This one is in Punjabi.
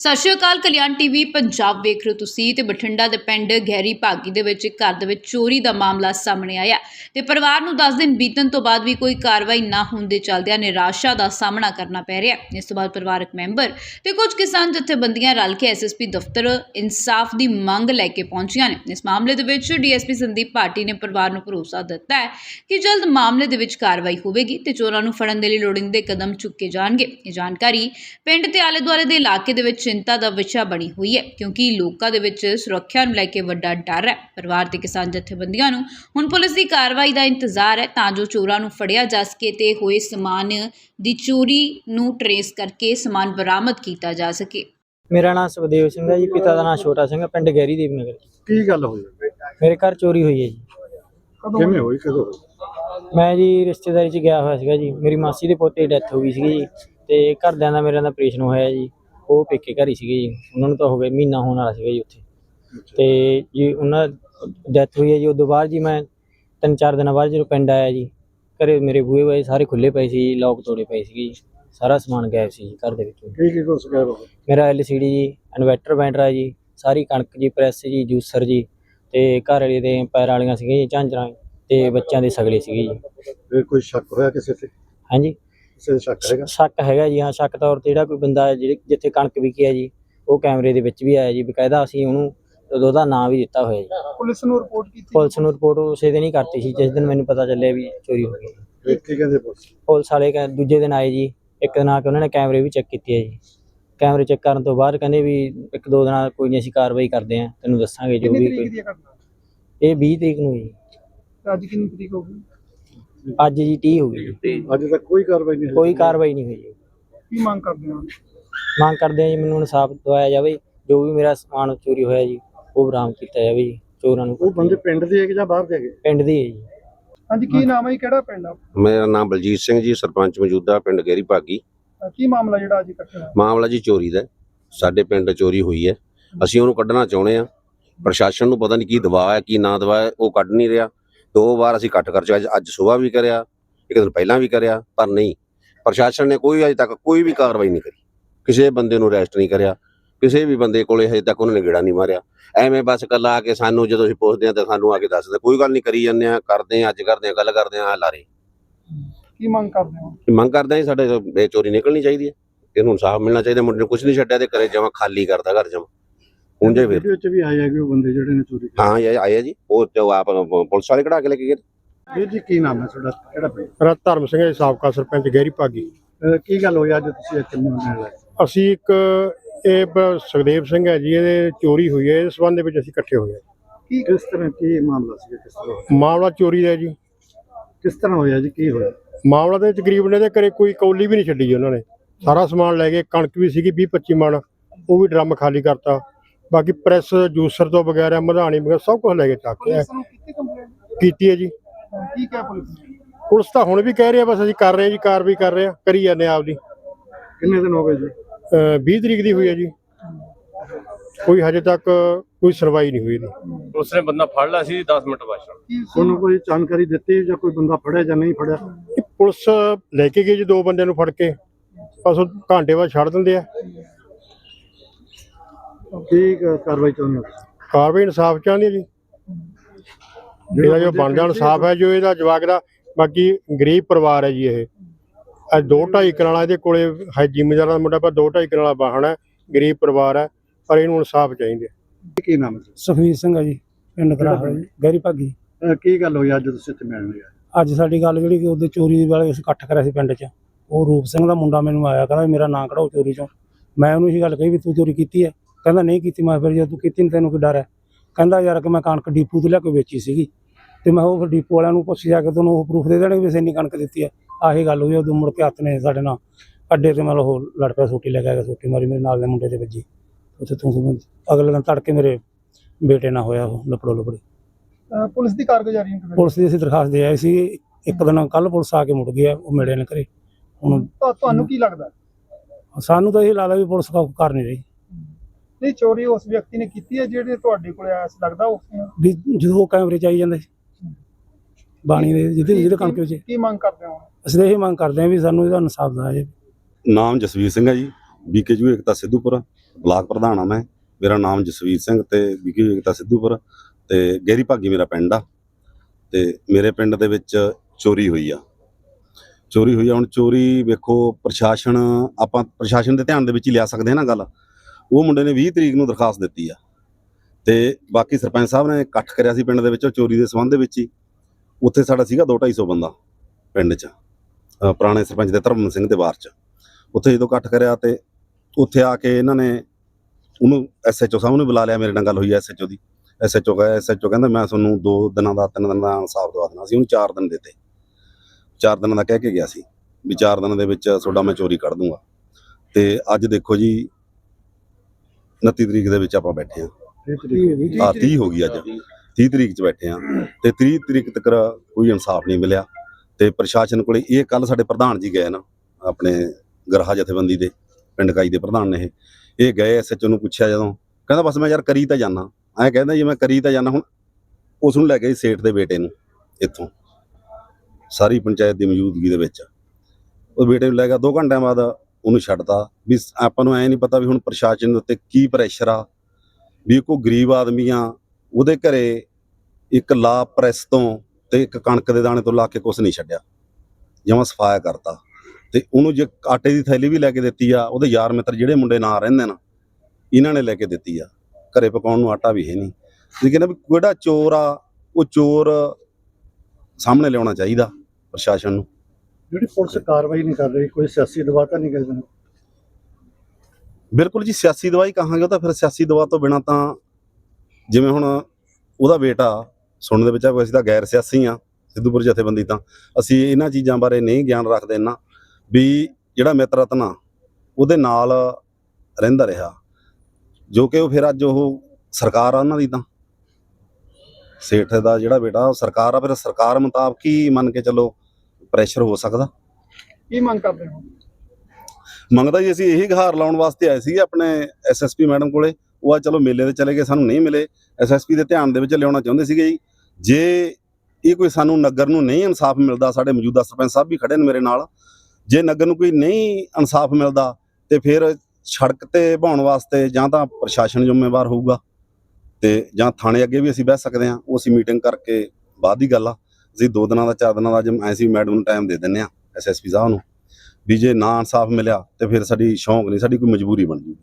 ਸਤਿ ਸ਼੍ਰੀ ਅਕਾਲ, ਕਲਿਆਣ ਟੀਵੀ ਪੰਜਾਬ ਵੇਖ ਰਹੇ ਹੋ ਤੁਸੀਂ ਤੇ ਬਠਿੰਡਾ ਦੇ ਪਿੰਡ ਗਹਿਰੀ ਭਾਗੀ ਦੇ ਵਿੱਚ ਇੱਕ ਘਰ ਦੇ ਵਿੱਚ ਚੋਰੀ ਦਾ ਮਾਮਲਾ ਸਾਹਮਣੇ ਆਇਆ ਤੇ ਪਰਿਵਾਰ ਨੂੰ 10 ਦਿਨ ਬੀਤਣ ਤੋਂ ਬਾਅਦ ਵੀ ਕੋਈ ਕਾਰਵਾਈ ਨਾ ਹੋਣ ਦੇ ਚੱਲਦਿਆਂ ਨਿਰਾਸ਼ਾ ਦਾ ਸਾਹਮਣਾ ਕਰਨਾ ਪੈ ਰਿਹਾ ਇਸ ਤੋਂ ਬਾਅਦ ਪਰਿਵਾਰਕ ਮੈਂਬਰ ਤੇ ਕੁਝ ਕਿਸਾਨ ਜਥੇਬੰਦੀਆਂ ਰਲ ਕੇ ਐਸਐਸਪੀ ਦਫ਼ਤਰ ਇਨਸਾਫ ਦੀ ਮੰਗ ਲੈ ਕੇ ਪਹੁੰਚੀਆਂ ਨੇ। ਇਸ ਮਾਮਲੇ ਦੇ ਵਿੱਚ ਡੀਐਸਪੀ ਸੰਦੀਪ ਭਾਟੀ ਨੇ ਪਰਿਵਾਰ ਨੂੰ ਭਰੋਸਾ ਦਿੱਤਾ ਹੈ ਕਿ ਜਲਦ ਮਾਮਲੇ ਦੇ ਵਿੱਚ ਕਾਰਵਾਈ ਹੋਵੇਗੀ ਤੇ ਚੋਰਾਂ ਨੂੰ ਫੜਨ ਦੇ ਲਈ ਲੋੜੀਂਦੇ ਕਦਮ ਚੁੱਕੇ ਜਾਣਗੇ। ਇਹ ਜਾਣਕਾਰੀ ਪਿੰਡ ਤੇ ਆਲੇ ਦੁਆਲੇ ਦੇ ਇਲਾਕੇ ਦੇ ਵਿੱਚ ਚਿੰਤਾ ਦਾ ਵਿਸ਼ਾ ਬਣੀ ਹੋਈ ਹੈ ਕਿਉਂਕਿ ਲੋਕਾਂ ਦੇ ਵਿੱਚ ਸੁਰੱਖਿਆ ਨੂੰ ਲੈ ਕੇ ਵੱਡਾ ਡਰ ਹੈ। ਪਰਿਵਾਰ ਤੇ ਕਿਸਾਨ ਜਥੇਬੰਦੀਆਂ ਨੂੰ ਹੁਣ ਪੁਲਿਸ ਦੀ ਕਾਰਵਾਈ ਦਾ ਇੰਤਜ਼ਾਰ ਹੈ ਤਾਂ ਜੋ ਚੋਰਾਂ ਨੂੰ ਫੜਿਆ ਜਾ ਸਕੇ ਤੇ ਹੋਏ ਸਮਾਨ ਦੀ ਚੋਰੀ ਨੂੰ ਟਰੇਸ ਕਰਕੇ ਸਮਾਨ ਬਰਾਮਦ ਕੀਤਾ ਜਾ ਸਕੇ। ਮੇਰਾ ਨਾਮ ਸੁਖਦੇਵ ਸਿੰਘ ਹੈ ਜੀ ਪਿਤਾ ਦਾ ਨਾਮ ਛੋਟਾ ਸਿੰਘ ਹੈ ਪਿੰਡ ਗੈਰੀ ਦੀਪਨਗਰ ਕੀ ਗੱਲ ਹੋਈ? ਮੇਰੇ ਘਰ ਚੋਰੀ ਹੋਈ ਹੈ ਜੀ। ਕਿਵੇਂ ਹੋਈ? ਕਦੋਂ ਹੋਈ? ਮੈਂ ਜੀ ਰਿਸ਼ਤੇਦਾਰੀ 'ਚ ਗਿਆ ਹੋਇਆ ਸੀਗਾ ਜੀ। ਮੇਰੀ ਮਾਸੀ ਦੇ ਪੋਤੇ ਦੀ ਡੈਥ ਹੋ ਗਈ ਸੀਗੀ ਜੀ ਤੇ ਘਰਦਿਆਂ ਦਾ ਮੇਰੇ ਦਾ ਆਪਰੇਸ਼ਨ ਹੋਇਆ ਜੀ। ਉਹ ਪੇਕੇ ਘਰ ਹੀ ਸੀਗੇ ਜੀ। ਉਹਨਾਂ ਨੂੰ ਤਾਂ ਹੋ ਗਿਆ ਮਹੀਨਾ ਹੋਣ ਵਾਲਾ ਸੀਗਾ ਜੀ ਉੱਥੇ। ਤੇ ਜੀ ਉਹਨਾਂ ਡੈਥ ਹੋਈ ਹੈ ਜੀ ਉਦੋਂ ਬਾਅਦ ਜੀ ਮੈਂ ਤਿੰਨ ਚਾਰ ਦਿਨਾਂ ਬਾਅਦ ਜਦੋਂ ਪਿੰਡ ਆਇਆ ਜੀ ਘਰੇ ਮੇਰੇ ਬੂਹੇ ਬਾਈ ਸਾਰੇ ਖੁੱਲੇ ਪਏ ਸੀ ਲੋਕ ਤੋੜੇ ਪਏ ਸੀਗੇ ਜੀ। ਸਾਰਾ ਸਮਾਨ ਗਾਇਬ ਸੀ ਜੀ ਘਰ ਦੇ ਵਿੱਚੋਂ। ਕੀ ਕੀ ਕੁਛ ਕਹਿ ਰਹੇ ਮੇਰਾ ਐਲਸੀਡੀ ਜੀ ਇਨਵਰਟਰ ਬੈਟਰਾ ਹੈ ਜੀ ਸਾਰੀ ਕਣਕ ਜੀ ਪ੍ਰੈਸ ਜੀ ਜੂਸਰ ਜੀ ਤੇ ਘਰ ਵਾਲੇ ਦੇ ਪੈਰ ਵਾਲੀਆਂ ਸੀਗੀਆਂ ਜੀ ਝਾਂਜਰਾਂ। ਤੇ ਬੱਚਿਆਂ ਦੇ ਸਗਲੇ ਸੀਗੇ ਜੀ। ਫਿਰ ਕੋਈ ਸ਼ੱਕ ਹੋਇਆ ਕਿਸੇ ਤੇ? ਹਾਂਜੀ। ਕਿਸੇ ਦਾ ਸ਼ੱਕ ਹੈਗਾ? ਸ਼ੱਕ ਹੈਗਾ ਜੀ ਹਾਂ ਸ਼ੱਕ ਤੌਰ ਤੇ ਜਿਹੜਾ ਕੋਈ ਬੰਦਾ ਹੈ ਜਿਹੜੇ ਜਿੱਥੇ ਕਣਕ ਵਿਕੀ ਹੈ ਜੀ ਉਹ ਕੈਮਰੇ ਦੇ ਵਿੱਚ ਵੀ ਆਇਆ ਜੀ ਬਕਾਇਦਾ ਅਸੀਂ ਉਹਨੂੰ ਉਹਦਾ ਨਾਂ ਵੀ ਦਿੱਤਾ ਹੋਇਆ ਜੀ। ਪੁਲਿਸ ਨੂੰ ਰਿਪੋਰਟ ਕੀਤੀ ਪੁਲਿਸ ਨੂੰ ਰਿਪੋਰਟ ਉਸੇ ਦਿਨ ਹੀ ਕਰਤੀ ਸੀ ਜਿਸ ਦਿਨ ਮੈਨੂੰ ਪਤਾ ਚੱਲਿਆ ਵੀ ਚੋਰੀ ਹੋ ਗਈ। ਫਿਰ ਕੀ ਕਹਿੰਦੇ ਪੁਲਿਸ? ਪੁਲਿਸ ਵਾਲੇ ਕਹਿ- ਦੂਜੇ ਦਿਨ ਆਏ ਜੀ ਇੱਕ ਦਿਨ ਆ ਕੇ ਉਹਨਾਂ ਨੇ ਕੈਮਰੇ ਵੀ ਚੈੱਕ ਕੀਤੇ ਜੀ। ਕੈਮਰੇ ਚੈੱਕ ਕਰਨ ਤੋਂ ਬਾਅਦ ਕਹਿੰਦੇ ਵੀ ਇੱਕ ਦੋ ਦਿਨਾਂ ਕੋਈ ਨਹੀਂ ਅਸੀਂ ਕਾਰਵਾਈ ਕਰਦੇ ਹਾਂ ਤੈਨੂੰ ਦੱਸਾਂਗੇ ਜੋ ਵੀ ਕੋਈ ਦੀ ਘਟਨਾ? ਇਹ 20 ਤਰੀਕ ਨੂੰ ਜੀ। ਅੱਜ ਕਿੰਨੀ ਤਰੀਕ ਹੋ ਗਈ? ਅੱਜ ਜੀ 30 ਹੋ ਗਈ। ਜੀ। ਅੱਜ ਤੱਕ ਕੋਈ ਕਾਰਵਾਈ ਨਹੀਂ ਹੋਈ। ਕੋਈ ਕਾਰਵਾਈ ਨਹੀਂ ਹੋਈ ਜੀ। ਕੀ ਮੰਗ ਕਰਦੇ ਹੋ? ਮੰਗ ਕਰਦੇ ਆ ਜੀ ਮੈਨੂੰ ਇਨਸਾਫ ਦਵਾਇਆ ਜਾਵੇ। ਜੋ ਵੀ ਮੇਰਾ ਸਮਾਨ ਚੋਰੀ ਹੋਇਆ ਜੀ ਉਹ ਬਰਾਮਦ ਕੀਤਾ ਜਾਵੇ ਜੀ ਚੋਰਾਂ ਨੂੰ ਉਹ ਬੰਦੇ ਪਿੰਡ ਦੇ ਹੈਗੇ ਜਾਂ ਬਾਹਰ ਦੇ ਹੈਗੇ? ਪਿੰਡ ਦੀ ਹੈ ਜੀ। ਹਾਂਜੀ ਕੀ ਨਾਮ ਹੈ ਜੀ? ਕਿਹੜਾ ਪਿੰਡ ਆ? ਮੇਰਾ ਨਾਮ ਬਲਜੀਤ ਸਿੰਘ ਜੀ ਸਰਪੰਚ ਮੌਜੂਦਾ ਪਿੰਡ ਗੇਰੀ ਭਾਗੀ। ਅਹ ਕੀ ਮਾਮਲਾ ਜਿਹੜਾ ਅੱਜ ਇਕੱਠੇ ਹੋਇਆ? ਮਾਮਲਾ ਜੀ ਚੋਰੀ ਦਾ ਹੈ। ਸਾਡੇ ਪਿੰਡ ਚੋਰੀ ਹੋਈ ਹੈ। ਅਸੀਂ ਉਹਨੂੰ ਕੱਢਣਾ ਚਾਹੁੰਦੇ ਆ ਪ੍ਰਸ਼ਾਸਨ ਨੂੰ ਪਤਾ ਨਹੀਂ ਕੀ ਦਬਾਅ ਹੈ ਕੀ ਨਾ ਦਬਾਅ ਹੈ ਉਹ ਕੱਢ ਨਹੀਂ ਰਿਹਾ। ਦੋ ਵਾਰ ਅਸੀਂ ਇਕੱਠ ਕਰ ਚੁੱਕੇ ਅੱਜ ਸਵੇਰ ਵੀ ਕਰਿਆ ਇੱਕ ਦਿਨ ਪਹਿਲਾਂ ਵੀ ਕਰਿਆ ਪਰ ਨਹੀਂ। ਪ੍ਰਸ਼ਾਸਨ ਨੇ ਕੋਈ ਅਜੇ ਤੱਕ ਕੋਈ ਵੀ ਕਾਰਵਾਈ ਨਹੀਂ ਕਰੀ। ਕਿਸੇ ਬੰਦੇ ਨੂੰ ਅਰੈਸਟ ਨਹੀਂ ਕਰਿਆ। ਕਿਸੇ ਵੀ ਬੰਦੇ ਕੋਲੇ ਹਜੇ ਤੱਕ ਉਹਨਾਂ ਨੇ ਗੇੜਾ ਨਹੀਂ ਮਾਰਿਆ। ਐਵੇਂ ਬਸ ਕੱਲਾ ਆ ਕੇ ਸਾਨੂੰ ਜਦੋਂ ਅਸੀਂ ਪੁੱਛਦੇ ਆ ਤਾਂ ਸਾਨੂੰ ਆ ਕੇ ਦੱਸਦੇ ਕੋਈ ਗੱਲ ਨਹੀਂ ਕਰੀ ਜਾਂਦੇ ਆ ਕਰਦੇ ਆ ਅੱਜ ਕਰਦੇ ਆ ਗੱਲ ਕਰਦੇ ਆ ਲਾਰੇ ਕੀ ਮੰਗ ਕਰਦੇ ਹੋ? ਮੰਗ ਕਰਦੇ ਜੀ, ਸਾਡੇ ਤੋਂ ਇਹ ਚੋਰੀ ਨਿਕਲਣੀ ਚਾਹੀਦੀ ਹੈ। ਇਹਨੂੰ ਇਨਸਾਫ ਮਿਲਣਾ ਚਾਹੀਦਾ ਮੁੰਡੇ ਨੂੰ ਕੁਝ ਨਹੀਂ ਛੱਡਿਆ ਤੇ ਘਰੇ ਜਮਾ ਖਾਲੀ ਕਰਦਾ ਘਰ ਜਮਾ। ਉਂਝੇ ਫਿਰ ਵੀਡੀਓ ਚ ਵੀ ਆਏ ਹੈਗੇ ਉਹ ਬੰਦੇ ਜਿਹੜੇ ਨੇ ਚੋਰੀ ਹਾਂ ਇਹ ਆਏ ਜੀ ਉਹ ਤੇ ਉਹ ਆਪ ਪੁਲਿਸ ਵਾਲੇ ਕਢਾ ਕੇ ਲੈ ਕੇ ਗਏ। ਵੀਰ ਜੀ ਕੀ ਨਾਮ ਹੈ ਤੁਹਾਡਾ? ਕਿਹੜਾ ਪਿੰਡ? ਮੇਰਾ ਧਰਮ ਸਿੰਘ ਹੈ ਸਾਬਕਾ ਸਰਪੰਚ ਗਹਿਰੀ ਭਾਗੀ। ਕੀ ਗੱਲ ਹੋਈ ਅੱਜ ਤੁਸੀਂ ਇੱਥੇ ਮਿਲਣ ਆਏ ਅਸੀਂ ਇੱਕ ਇਹ ਸੁਖਦੇਵ ਸਿੰਘ ਹੈ ਜੀ ਇਹਦੇ ਚੋਰੀ ਹੋਈ ਹੈ ਇਸ ਸੰਬੰਧ ਦੇ ਵਿੱਚ ਅਸੀਂ ਇਕੱਠੇ ਹੋਏ ਹਾਂ। ਕੀ ਕਿਸ ਤਰ੍ਹਾਂ ਕੀ ਮਾਮਲਾ ਸੀ ਕਿਸ ਤਰ੍ਹਾਂ? ਮਾਮਲਾ ਚੋਰੀ ਦਾ ਜੀ। ਕਿਸ ਤਰ੍ਹਾਂ ਹੋਇਆ ਜੀ ਕੀ ਹੋਇਆ? ਮਾਮਲਾ ਦੇ ਤਕਰੀਬਨ ਇਹਦੇ ਘਰੇ ਕੋਈ ਕੌਲੀ ਵੀ ਨਹੀਂ ਛੱਡੀ ਜੀ ਉਹਨਾਂ ਨੇ। ਸਾਰਾ ਸਮਾਨ ਲੈ ਗਏ ਕਣਕ ਵੀ ਸੀਗੀ 20 25 ਮਣ ਉਹ ਵੀ ਡਰਮ ਖਾਲੀ ਕਰਤਾ। ਬਾਕੀ ਪ੍ਰੈਸ ਜੂਸਰ ਤੋਂ ਬਗੈਰ ਮਧਾਣੀ ਵਗੈਰਾ ਸਭ ਕੁਝ ਲੈ ਕੇ ਚੱਕ ਕੇ ਕੀਤੀ ਹੈ ਜੀ। ਕੀ ਕਿਹਾ ਪੁਲਿਸ ਪੁਲਿਸ ਤਾਂ ਹੁਣ ਵੀ ਕਹਿ ਰਹੀ ਹੈ ਬਸ ਅਸੀਂ ਕਰ ਰਹੇ ਹਾਂ ਜੀ ਕਾਰਵਾਈ ਕਰ ਰਹੇ ਹਾਂ ਕਰੀ ਜਾਂਦੇ ਹਾਂ ਆਪਦੀ। ਕਿੰਨੇ ਦਿਨ ਹੋ ਗਏ ਜੀ? ਅਹ 20 ਤਰੀਕ ਦੀ ਹੋਈ ਹੈ ਜੀ। ਕੋਈ ਹਜੇ ਤੱਕ ਕੋਈ ਸੁਣਵਾਈ ਨਹੀਂ ਹੋਈ ਇਹਦੀ। ਉਸਨੇ ਬੰਦਾ ਫੜ ਲਿਆ ਸੀ 10 ਮਿੰਟ ਬਾਅਦ ਕੀ ਤੁਹਾਨੂੰ ਕੋਈ ਜਾਣਕਾਰੀ ਦਿੱਤੀ ਜਾਂ ਕੋਈ ਬੰਦਾ ਫੜਿਆ ਜਾਂ ਨਹੀਂ ਫੜਿਆ? ਪੁਲਿਸ ਲੈ ਕੇ ਗਈ ਜੀ ਦੋ ਬੰਦਿਆਂ ਨੂੰ ਫੜ ਕੇ। ਬਸ ਉਹ ਘੰਟੇ ਬਾਅਦ ਛੱਡ ਦਿੰਦੇ ਆ। ਕੀ ਕ- ਕਾਰਵਾਈ ਚਾਹੁੰਦੇ ਹੋ ਕਾਰਵਾਈ ਇਨਸਾਫ ਚਾਹੁੰਦੀ ਹੈ ਜੀ? ਇਹਦਾ ਜੋ ਬਣਦਾ ਇਨਸਾਫ ਹੈ ਜੋ ਇਹਦਾ ਜਵਾਕ ਦਾ ਬਾਕੀ ਗਰੀਬ ਪਰਿਵਾਰ ਹੈ ਜੀ ਇਹ। ਅੱਜ ਦੋ ਢਾਈ ਕਨਾਲਾ ਇਹਦੇ ਕੋਲੇ ਹੈ ਜ਼ਿਮੀਂਦਾਰਾਂ ਦਾ ਮੁੰਡਾ ਪਰ ਦੋ ਢਾਈ ਕਨਾਲਾ ਬਾਹਣ ਹੈ ਗਰੀਬ ਪਰਿਵਾਰ ਹੈ ਪਰ ਇਹਨੂੰ ਇਨਸਾਫ ਚਾਹੀਦਾ ਕੀ ਨਾਮ ਹੈ ਜੀ? ਸੁਖਵੀਰ ਸਿੰਘ ਆ ਜੀ ਪਿੰਡ ਕਰਾਹਾ ਪਿੰਡ? ਗਹਿਰੀ ਭਾਗੀ। ਅਹ ਕੀ ਗੱਲ ਹੋਈ ਅੱਜ ਤੁਸੀਂ ਇੱਥੇ ਮਿਲਣ ਲਈ? ਆਏ ਅੱਜ ਸਾਡੀ ਗੱਲ ਜਿਹੜੀ ਕਿ ਉਹਦੇ ਚੋਰੀ ਵਾਲੇ ਅਸੀਂ ਇਕੱਠ ਕਰਿਆ ਸੀ ਪਿੰਡ 'ਚ। ਉਹ ਰੂਪ ਸਿੰਘ ਦਾ ਮੁੰਡਾ ਮੈਨੂੰ ਆਇਆ ਕਹਿੰਦਾ ਵੀ ਮੇਰਾ ਨਾਂ ਕਢਾਓ ਚੋਰੀ 'ਚੋਂ। ਮੈਂ ਉਹਨੂੰ ਇਹ ਗੱਲ ਕਹੀ ਵੀ ਤੂੰ ਚੋਰੀ ਕੀਤੀ ਹੈ। ਕਹਿੰਦਾ ਨਹੀਂ ਕੀਤੀ ਮੈਂ ਫਿਰ ਜੇ ਤੂੰ ਕੀਤੀ ਨਹੀਂ ਤੈਨੂੰ ਕੀ ਡਰ ਹੈ? ਕਹਿੰਦਾ ਯਾਰ ਕਿ ਮੈਂ ਕਣਕ ਡੀਪੂ ਤੋਂ ਲਿਆ ਕੇ ਵੇਚੀ ਸੀਗੀ ਤੇ ਮੈਂ ਉਹ ਫਿਰ ਡੀਪੂ ਵਾਲਿਆਂ ਨੂੰ ਪੁੱਛ ਜਾ ਕੇ ਤੁਹਾਨੂੰ ਉਹ ਪ੍ਰੂਫ ਦੇ ਦੇਣਗੇ ਵੀ ਅਸੀਂ ਇੰਨੀ ਕਣਕ ਦਿੱਤੀ ਹੈ। ਆਹੀ ਗੱਲ ਹੋਈ ਉਦੋਂ ਮੁੜ ਕੇ ਹੱਥ ਨੇ ਸਾਡੇ ਨਾਲ ਅੱਡੇ ਤੇ ਮਤਲਬ ਉਹ ਲੜ ਪਿਆ ਸੋਟੀ ਲੈ ਕੇ ਸੋਟੀ ਮਾਰੀ ਮੇਰੇ ਨਾਲ ਦੇ ਮੁੰਡੇ ਦੇ ਵੱਜੀ। ਉੱਥੇ ਤੂੰ ਅਗਲੇ ਦਿਨ ਤੜਕੇ ਮੇਰੇ ਬੇਟੇ ਨਾਲ ਹੋਇਆ ਉਹ ਲਪੜੋ ਲਪੜੀ। ਪੁਲਿਸ ਦੀ ਕਾਰਗੁਜ਼ਾਰੀ ਕਿਵੇਂ ਪੁਲਿਸ ਦੀ ਅਸੀਂ ਦਰਖਾਸਤ ਦੇ ਆਏ ਸੀ ਇੱਕ ਦਿਨ ਕੱਲ ਪੁਲਿਸ ਆ ਕੇ ਮੁੜ ਗਈ ਆ ਉਹ ਮਿਲੇ ਨੇ ਘਰੇ ਹੁਣ ਤੁਹਾ- ਤੁਹਾਨੂੰ ਕੀ ਲੱਗਦਾ? ਸਾਨੂੰ ਤਾਂ ਇਹ ਲੱਗਦਾ ਵੀ ਪੁਲਿਸ ਕਾ ਕਰ ਨਹੀਂ ਰਹੀ। ਨਹੀਂ ਚੋਰੀ ਉਸ ਵਿਅਕਤੀ ਨੇ ਕੀਤੀ ਹੈ ਜਿਹੜੇ ਤੁਹਾਡੇ ਕੋਲ ਆਇਆ ਸੀ? ਲੱਗਦਾ ਉਸ ਨੇ? ਵੀ ਜਦੋਂ ਉਹ ਕੈਮਰੇ ਚ ਆਈ ਜਾਂਦੇ ਸੀ। ਬਾਣੀ ਦੇ ਜਿਹਦੇ ਜਿਹਦੇ ਕਣਕ ਵਿੱਚ। ਕੀ ਮੰਗ ਕਰਦੇ ਹੋ? ਅਸੀਂ ਇਹ ਮੰਗ ਕਰਦੇ ਹਾਂ ਵੀ ਸਾਨੂੰ ਇਹਦਾ ਇਨਸਾਫ ਦਿਵਾਇਆ ਜਾਵੇ। ਨਾਮ ਜਸਵੀਰ ਸਿੰਘ ਹੈ ਜੀ। ਬੀਕੇ ਜੂ ਏਕਤਾ ਸਿੱਧੂਪੁਰ। ਬਲਾਕ ਪ੍ਰਧਾਨ ਆ ਮੈਂ। ਮੇਰਾ ਨਾਮ ਜਸਵੀਰ ਸਿੰਘ ਤੇ ਵਿਕੀ ਏਕਤਾ ਸਿੱਧੂਪੁਰ। ਤੇ ਗਹਿਰੀ ਭਾਗੀ ਮੇਰਾ ਪਿੰਡ ਆ। ਤੇ ਮੇਰੇ ਪਿੰਡ ਦੇ ਵਿੱਚ ਚੋਰੀ ਹੋਈ ਆ। ਚੋਰੀ ਹੋਈ ਆ। ਹੁਣ ਚੋਰੀ ਵੇਖੋ ਪ੍ਰਸ਼ਾਸਨ ਆਪਾਂ ਪ੍ਰਸ਼ਾਸਨ ਦੇ ਧਿਆਨ ਦੇ ਵਿੱਚ ਹੀ ਲਿਆ ਸਕਦੇ ਹਾਂ ਨਾ ਗੱਲ। ਉਹ ਮੁੰਡੇ ਨੇ 20 ਤਰੀਕ ਨੂੰ ਦਰਖਾਸਤ ਦਿੱਤੀ ਆ। ਤੇ ਬਾਕੀ ਸਰਪੰਚ ਸਾਹਿਬ ਨੇ ਇਕੱਠ ਕਰਿਆ ਸੀ ਪਿੰਡ ਦੇ ਵਿੱਚ, ਉਹ ਚੋਰੀ ਦੇ ਸੰਬੰਧ ਵਿੱਚ ਹੀ। ਉੱਥੇ ਸਾਡਾ ਸੀਗਾ 2-250 ਬੰਦਾ ਪਿੰਡ 'ਚ ਪੁਰਾਣੇ ਸਰਪੰਚ ਦੇ ਧਰਮ ਸਿੰਘ ਦੇ ਵਾਰ 'ਚ। ਉੱਥੇ ਜਦੋਂ ਇਕੱਠ ਕਰਿਆ ਤੇ ਉੱਥੇ ਆ ਕੇ ਇਹਨਾਂ ਨੇ ਉਹਨੂੰ ਐਸਐਚਓ ਸਾਹਿਬ ਨੂੰ ਬੁਲਾ ਲਿਆ, ਮੇਰੇ ਨਾਲ ਗੱਲ ਹੋਈ ਐਸਐਚਓ ਦੀ। ਐਸਐਚਓ ਕਹੇ ਐਸਐਚਓ ਕਹਿੰਦਾ, ਮੈਂ ਤੁਹਾਨੂੰ 2 ਦਿਨਾਂ ਦਾ 3 ਦਿਨਾਂ ਦਾ ਇਨਸਾਫ ਦਵਾ ਦੇਣਾ ਸੀ, ਉਹਨੂੰ 4 ਦਿਨ ਦਿੱਤੇ। 4 ਦਿਨਾਂ ਦਾ ਕਹਿ ਕੇ ਗਿਆ ਸੀ ਵੀ 4 ਦਿਨਾਂ ਦੇ ਵਿੱਚ ਤੁਹਾਡਾ ਮੈਂ ਚੋਰੀ ਕੱਢ ਦੂੰਗਾ। ਤੇ ਅੱਜ ਦੇਖੋ ਜੀ 29 ਤਰੀਕ ਦੇ ਵਿੱਚ ਆਪਾਂ ਬੈਠੇ ਹਾਂ। ਆ 30 ਹੋ ਗਈ। ਅੱਜ। 30 ਤਰੀਕ 'ਚ ਬੈਠੇ ਆ ਤੇ 30 ਤਰੀਕ ਤੱਕ ਕੋਈ ਇਨਸਾਫ ਨਹੀਂ ਮਿਲਿਆ ਤੇ ਪ੍ਰਸ਼ਾਸਨ ਕੋਲੇ ਇਹ ਕੱਲ ਸਾਡੇ ਪ੍ਰਧਾਨ ਜੀ ਗਏ ਨਾ ਆਪਣੇ ਗਰਹਾ ਜਥੇਬੰਦੀ ਦੇ ਪਿੰਡ ਕਾਈ ਦੇ ਪ੍ਰਧਾਨ ਨੇ ਇਹ। ਇਹ ਗਏ ਐਸਐਚਓ ਨੂੰ ਪੁੱਛਿਆ ਜਦੋਂ ਕਹਿੰਦਾ ਬਸ ਮੈਂ ਯਾਰ ਕਰੀ ਤਾਂ ਜਾਣਾ ਐਂ ਕਹਿੰਦਾ ਜੀ ਮੈਂ ਕਰੀ ਤਾਂ ਜਾਣਾ ਹੁਣ ਉਸ ਨੂੰ ਲੈ ਗਏ ਸੇਠ ਦੇ ਬੇਟੇ ਨੂੰ ਇੱਥੋਂ ਸਾਰੀ ਪੰਚਾਇਤ ਦੀ ਮੌਜੂਦਗੀ ਦੇ ਵਿੱਚ। ਉਹ ਬੇਟੇ ਨੂੰ ਲੈ ਗਿਆ 2 ਘੰਟਿਆਂ ਬਾਅਦ ਉਹਨੂੰ ਛੱਡਦਾ ਵੀ ਆਪਾਂ ਨੂੰ ਐ ਨਹੀਂ ਪਤਾ ਵੀ ਹੁਣ ਪ੍ਰਸ਼ਾਸਨ ਦੇ ਉੱਤੇ ਕੀ ਪ੍ਰੈਸ਼ਰ ਆ। ਵੀ ਕੋਈ ਗਰੀਬ ਆਦਮੀ ਆ, ਉਹਦੇ ਘਰੇ ਇੱਕ ਲਾ ਪ੍ਰੈਸ ਤੋਂ ਤੇ ਇੱਕ ਕਣਕ ਦੇ ਦਾਣੇ ਤੋਂ ਲਾ ਕੇ ਕੁਝ ਨਹੀਂ ਛੱਡਿਆ। ਜਮਾਂ ਸਫਾਇਆ ਕਰਤਾ। ਤੇ ਉਹਨੂੰ ਜੇ ਆਟੇ ਦੀ ਥੈਲੀ ਵੀ ਲੈ ਕੇ ਦਿੱਤੀ ਆ, ਉਹਦੇ ਯਾਰ ਮਿੱਤਰ ਜਿਹੜੇ ਮੁੰਡੇ ਨਾਲ ਰਹਿੰਦੇ ਨਾ, ਇਹਨਾਂ ਨੇ ਲੈ ਕੇ ਦਿੱਤੀ ਆ। ਘਰੇ ਪਕਾਉਣ ਨੂੰ ਆਟਾ ਵੀ ਹੈ ਨਹੀਂ। ਤੁਸੀਂ ਕਹਿੰਦੇ ਵੀ ਕਿਹੜਾ ਚੋਰ ਆ, ਉਹ ਚੋਰ ਸਾਹਮਣੇ ਲਿਆਉਣਾ ਚਾਹੀਦਾ ਪ੍ਰਸ਼ਾਸਨ ਨੂੰ। ਜਿਹੜੀ ਪੁਲਿਸ ਕਾਰਵਾਈ ਨਹੀਂ ਕਰ ਰਹੀ, ਕੋਈ ਸਿਆਸੀ ਦਬਾਅ ਤਾਂ ਨਹੀਂ ਕਰਦੇ ਬਿਲਕੁਲ ਜੀ, ਸਿਆਸੀ ਦਵਾਈ ਕਹਾਂਗੇ ਉਹ ਤਾਂ ਫਿਰ ਸਿਆਸੀ ਦਵਾ ਤੋਂ ਬਿਨਾ ਤਾਂ ਜਿਵੇਂ ਹੁਣ ਉਹਦਾ ਬੇਟਾ ਸੁਣਨ ਦੇ ਵਿੱਚ ਆ ਅਸੀਂ ਤਾਂ ਗੈਰ ਸਿਆਸੀ ਆ ਸਿੱਧੂਪੁਰ ਜਥੇਬੰਦੀ ਤਾਂ। ਅਸੀਂ ਇਹਨਾਂ ਚੀਜ਼ਾਂ ਬਾਰੇ ਨਹੀਂ ਗਿਆਨ ਰੱਖਦੇ ਇੰਨਾ, ਵੀ ਜਿਹੜਾ ਮਿੱਤਰ ਰਤਨ ਆ, ਉਹਦੇ ਨਾਲ ਰਹਿੰਦਾ ਰਿਹਾ, ਜੋ ਕਿ ਉਹ ਫਿਰ ਅੱਜ ਉਹ ਸਰਕਾਰ ਆ ਉਹਨਾਂ ਦੀ ਤਾਂ। ਸੇਠ ਦਾ ਜਿਹੜਾ ਬੇਟਾ, ਉਹ ਸਰਕਾਰ ਆ, ਫਿਰ ਸਰਕਾਰ ਮੁਤਾਬਕ ਹੀ ਮੰਨ ਕੇ ਚੱਲੋ ਪ੍ਰੈਸ਼ਰ ਹੋ ਸਕਦਾ। ਕੀ ਮੰਗ ਕਰਦੇ ਹੋ? ਮੰਗਦਾ ਜੀ ਅਸੀਂ ਇਹੀ ਗਹਾਰ ਲਾਉਣ ਵਾਸਤੇ ਆਏ ਸੀ ਆਪਣੇ ਐਸਐਸਪੀ ਮੈਡਮ ਕੋਲੇ। ਉਹ ਆ ਚਲੋ ਮੇਲੇ ਤੇ ਚਲੇ ਗਏ ਸਾਨੂੰ ਨਹੀਂ ਮਿਲੇ। ਐਸਐਸਪੀ ਦੇ ਧਿਆਨ ਦੇ ਵਿੱਚ ਲਿਆਉਣਾ ਚਾਹੁੰਦੇ ਸੀਗੇ ਜੀ। ਜੇ ਇਹ ਕੋਈ ਸਾਨੂੰ ਨਗਰ ਨੂੰ ਨਹੀਂ ਇਨਸਾਫ ਮਿਲਦਾ ਸਾਡੇ ਮੌਜੂਦਾ ਸਰਪੰਚ ਸਾਹਿਬ ਵੀ ਖੜੇ ਨੇ ਮੇਰੇ ਨਾਲ। ਜੇ ਨਗਰ ਨੂੰ ਕੋਈ ਨਹੀਂ ਇਨਸਾਫ ਮਿਲਦਾ ਤੇ ਫਿਰ ਸੜਕ ਤੇ ਬਹਾਉਣ ਵਾਸਤੇ ਜਾਂ ਤਾਂ ਪ੍ਰਸ਼ਾਸਨ ਜ਼ਿੰਮੇਵਾਰ ਹੋਊਗਾ ਤੇ ਜਾਂ ਥਾਣੇ ਅੱਗੇ ਵੀ ਅਸੀਂ ਬਹਿ ਸਕਦੇ ਹਾਂ। ਉਹ ਅਸੀਂ ਮੀਟਿੰਗ ਕਰਕੇ ਬਾਅਦ ਦੀ ਗੱਲ ਆ। ਅਸੀਂ ਦੋ ਦਿਨਾਂ ਦਾ, ਚਾਰ ਦਿਨਾਂ ਦਾ ਜਿਵੇਂ ਐਸੀ ਮੈਡਮ ਨੂੰ ਟਾਈਮ ਦੇ ਦਿੰਨੇ ਆ ਐਸਐਸਪੀ ਸਾਹਿਬ ਨੂੰ, ਵੀ ਜੇ ਨਾ ਇਨਸਾਫ ਮਿਲਿਆ ਤੇ ਫਿਰ ਸਾਡੀ ਸ਼ੌਂਕ ਨਹੀਂ, ਸਾਡੀ ਕੋਈ ਮਜਬੂਰੀ ਬਣ ਜੂਗੀ।